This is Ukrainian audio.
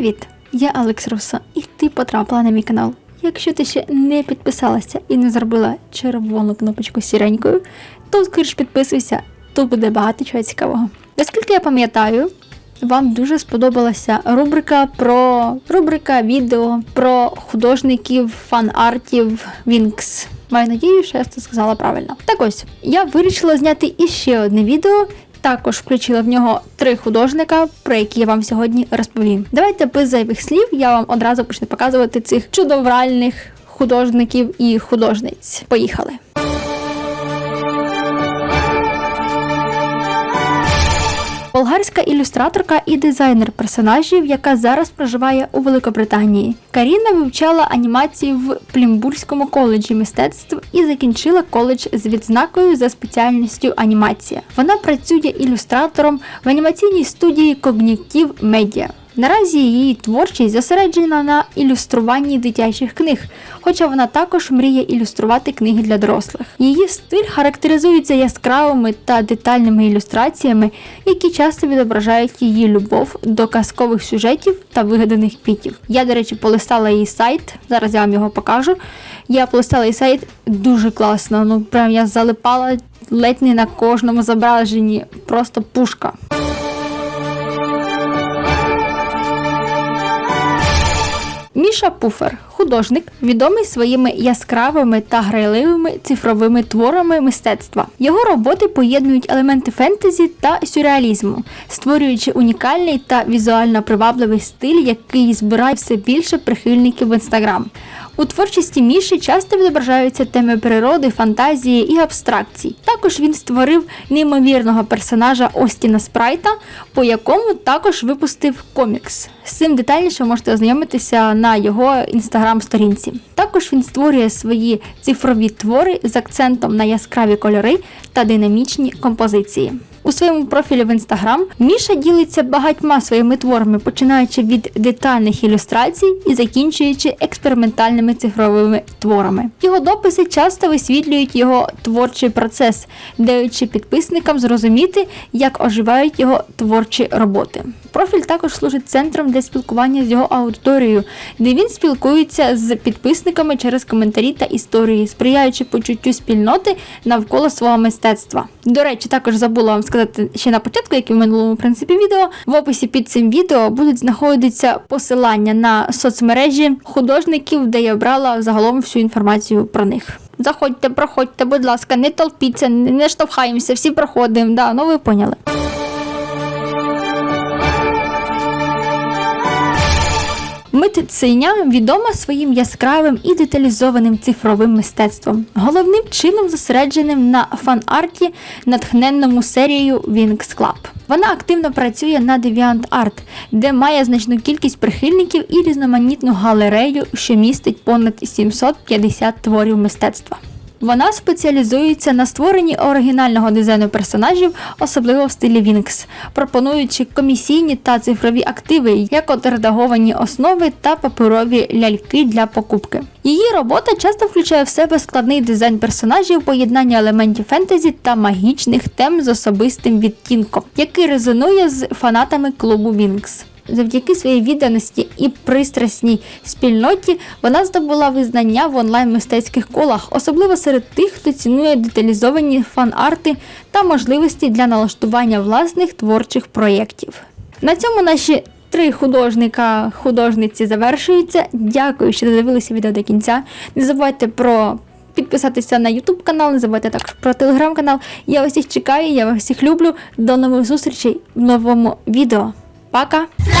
Привіт! Я Алекс Руссо, і ти потрапила на мій канал. Якщо ти ще не підписалася і не зробила червону кнопочку сіренькою, то скоріш підписуйся, тут буде багато чого цікавого. Наскільки я пам'ятаю, вам дуже сподобалася рубрика про рубрика відео про художників фан-артів Вінкс. Маю надію, що я це сказала правильно. Так ось, я вирішила зняти іще одне відео. Також включила в нього три художника, про які я вам сьогодні розповім. Давайте без зайвих слів я вам одразу почну показувати цих чудовральних художників і художниць. Поїхали! Болгарська ілюстраторка і дизайнер персонажів, яка зараз проживає у Великобританії. Каріна вивчала анімацію в Плімбурзькому коледжі мистецтв і закінчила коледж з відзнакою за спеціальністю анімація. Вона працює ілюстратором в анімаційній студії Когнітів Медіа. Наразі її творчість зосереджена на ілюструванні дитячих книг, хоча вона також мріє ілюструвати книги для дорослих. Її стиль характеризується яскравими та детальними ілюстраціями, які часто відображають її любов до казкових сюжетів та вигаданих квітів. Я, до речі, полистала її сайт. Зараз я вам його покажу. Я полистала її сайт дуже класно. Ну прям я залипала ледь не на кожному зображенні. Просто пушка. Міша Пуфер художник, відомий своїми яскравими та грайливими цифровими творами мистецтва. Його роботи поєднують елементи фентезі та сюрреалізму, створюючи унікальний та візуально привабливий стиль, який збирає все більше прихильників в інстаграм. У творчості Міші часто відображаються теми природи, фантазії і абстракцій. Також він створив неймовірного персонажа Остіна Спрайта, по якому також випустив комікс. З цим детальніше можете ознайомитися на його інстаграм-сторінці. Також він створює свої цифрові твори з акцентом на яскраві кольори та динамічні композиції. У своєму профілі в інстаграм Міша ділиться багатьма своїми творами, починаючи від детальних ілюстрацій і закінчуючи експериментальними цифровими творами. Його дописи часто висвітлюють його творчий процес, даючи підписникам зрозуміти, як оживають його творчі роботи. Профіль також служить центром для спілкування з його аудиторією, де він спілкується з підписниками через коментарі та історії, сприяючи почуттю спільноти навколо свого мистецтва. До речі, також забула вам сказати ще на початку, як і в минулому принципі відео. В описі під цим відео будуть знаходитися посилання на соцмережі художників, де я обрала загалом всю інформацію про них. Заходьте, проходьте, будь ласка, не толпіться, не штовхаємося, всі проходимо. Да, ну ви поняли. Митциня відома своїм яскравим і деталізованим цифровим мистецтвом, головним чином зосередженим на фан-арті, натхненному серією Wings Club. Вона активно працює на DeviantArt, де має значну кількість прихильників і різноманітну галерею, що містить понад 750 творів мистецтва. Вона спеціалізується на створенні оригінального дизайну персонажів, особливо в стилі Вінкс, пропонуючи комісійні та цифрові активи, як от редаговані основи та паперові ляльки для покупки. Її робота часто включає в себе складний дизайн персонажів, поєднання елементів фентезі та магічних тем з особистим відтінком, який резонує з фанатами клубу Вінкс. Завдяки своїй відданості і пристрасній спільноті вона здобула визнання в онлайн-мистецьких колах, особливо серед тих, хто цінує деталізовані фан-арти та можливості для налаштування власних творчих проєктів. На цьому наші три художника художниці завершуються. Дякую, що додивилися відео до кінця. Не забувайте про підписатися на YouTube канал, не забувайте також про телеграм канал. Я вас всіх чекаю, я вас всіх люблю. До нових зустрічей в новому відео. Пока! Fly,